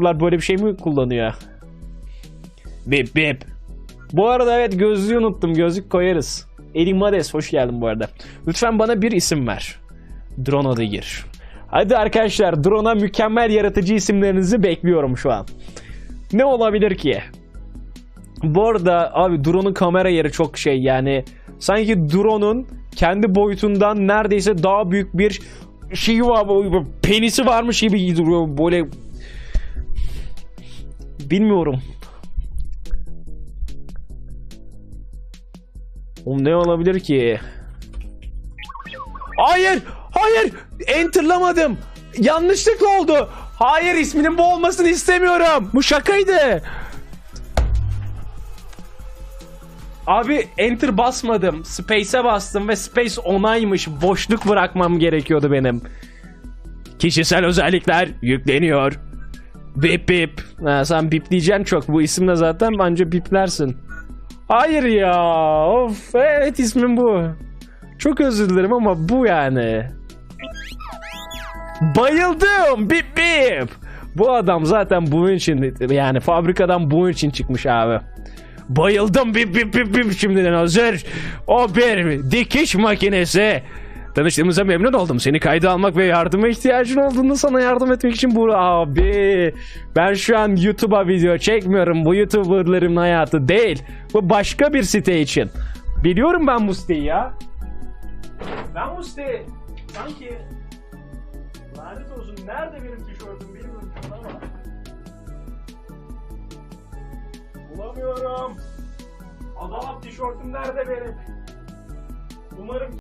bunlar böyle bir şey mi kullanıyor? Bip bip. Bu arada evet gözlüğü unuttum. Gözlük koyarız. Elim Mades hoş geldin bu arada. Lütfen bana bir isim ver. Drone'a da gir. Hadi arkadaşlar drone'a mükemmel yaratıcı isimlerinizi bekliyorum şu an. Ne olabilir ki? Bu arada abi drone'un kamera yeri çok şey yani. Sanki drone'un kendi boyutundan neredeyse daha büyük bir şeyi var. Penisi varmış gibi duruyor. Böyle bilmiyorum. Oğlum ne olabilir ki? Hayır! Hayır! Enter'lamadım. Yanlışlık oldu. Hayır isminin bu olmasını istemiyorum. Bu şakaydı. Abi enter basmadım. Space'e bastım ve space onaymış. Boşluk bırakmam gerekiyordu benim. Kişisel özellikler yükleniyor. Bip bip. Ha, sen bip diyeceksin çok. Bu isimle zaten bence biplersin. Hayır ya. Of evet ismim bu. Çok özür dilerim ama bu yani. Bayıldım. Bip bip. Bu adam zaten bunun için yani fabrikadan bunun için çıkmış abi. Bayıldım bip bip bip bip şimdiden hazır. O bir dikiş makinesi. Tanıştığımıza memnun oldum. Seni kayda almak ve yardıma ihtiyacın olduğunda sana yardım etmek için bu abi. Ben şu an YouTube'a video çekmiyorum. Bu YouTuber'ların hayatı değil. Bu başka bir site için. Biliyorum ben bu siteyi ya. Ben bu siteyi sanki lanet olsun nerede benim tişörtüm bilmiyorum ama bulamıyorum. Adalat tişörtüm nerede benim? Umarım